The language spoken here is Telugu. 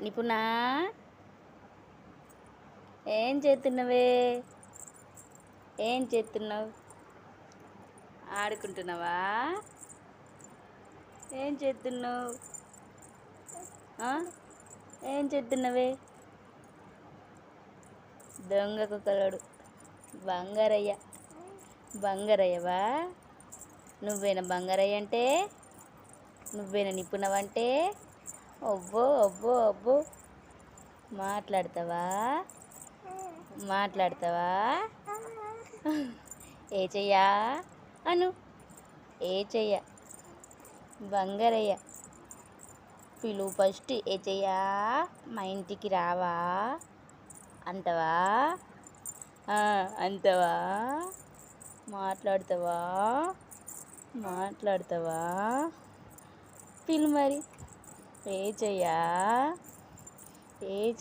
నిపుణా? ఏం చేస్తున్నావే? ఏం చేస్తున్నావు? ఆడుకుంటున్నావా? ఏం చేస్తున్నావు? ఏం చేస్తున్నావే? దొంగ కుక్కలోడు బంగారయ్య. బంగారయ్యవా? నువ్వేనా బంగారయ్య అంటే? నువ్వేనా నిపుణవంటే అబ్బో అబ్బో అబ్బో మాట్లాడతావా? మాట్లాడతావా? ఏ చెయ్యా? అను. ఏ చెయ్య? బంగారయ్య. పిలువు ఫస్ట్ ఏ చెయ్యా? మా ఇంటికి రావా? అంటవా? అంతవా మాట్లాడతావా? మాట్లాడతావా? పిలు మరి. ఏ చెయ్యా ఏ